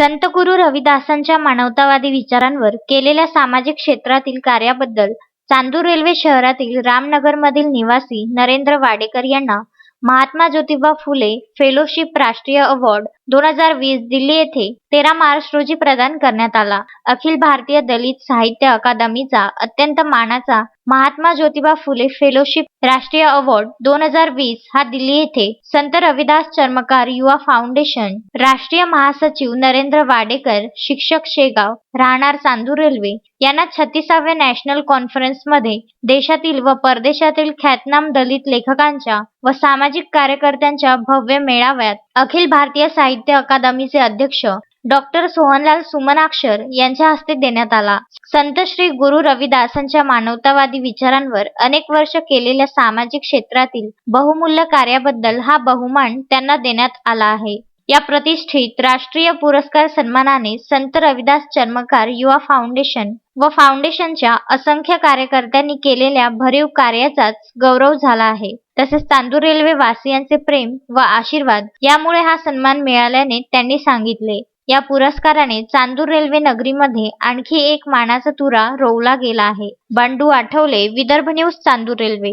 संत गुरु रविदासांच्या मानवतावादी विचारांवर केलेल्या सामाजिक क्षेत्रातील कार्याबद्दल चांदूर रेल्वे शहरातील रामनगरमधील निवासी नरेंद्र वाडेकर यांना महात्मा ज्योतिबा फुले फेलोशिप राष्ट्रीय अवॉर्ड दोन हजार वीस दिल्ली येथे तेरा मार्च रोजी प्रदान करण्यात आला. अखिल भारतीय दलित साहित्य अकादमीचा अत्यंत मानाचा महात्मा ज्योतिबा फुले फेलोशिप राष्ट्रीय अवॉर्ड दोन हजार वीस हा दिल्ली येथे संत रविदास चर्मकार युवा फाउंडेशन, राष्ट्रीय महासचिव नरेंद्र वाडेकर, शिक्षक शेगाव, राहणार चांदूर रेल्वे यांना छत्तीसाव्या नॅशनल कॉन्फरन्समध्ये देशातील व परदेशातील ख्यातनाम दलित लेखकांच्या व सामाजिक कार्यकर्त्यांच्या भव्य मेळाव्यात अखिल भारतीय साहित्य अकादमीचे अध्यक्ष डॉक्टर सोहनलाल सुमनाक्षर यांच्या हस्ते देण्यात आला. संत श्री गुरु रविदासांच्या मानवतावादी विचारांवर अनेक वर्ष केलेल्या सामाजिक क्षेत्रातील बहुमूल्य कार्याबद्दल हा बहुमान त्यांना देण्यात आला आहे. या प्रतिष्ठित राष्ट्रीय पुरस्कार सन्मानाने संत रविदास चर्मकार युवा फाउंडेशन व फाउंडेशनच्या असंख्य कार्यकर्त्यांनी केलेल्या भरीव कार्याचाच गौरव झाला आहे. तसेच चांदूर रेल्वे वासियांचे प्रेम व आशीर्वाद यामुळे हा सन्मान मिळाल्याने त्यांनी सांगितले. या पुरस्काराने चांदूर रेल्वे नगरीमध्ये आणखी एक मानाचा तुरा रोवला गेला आहे. Bandu Athawale Vidarbha news Chandur railway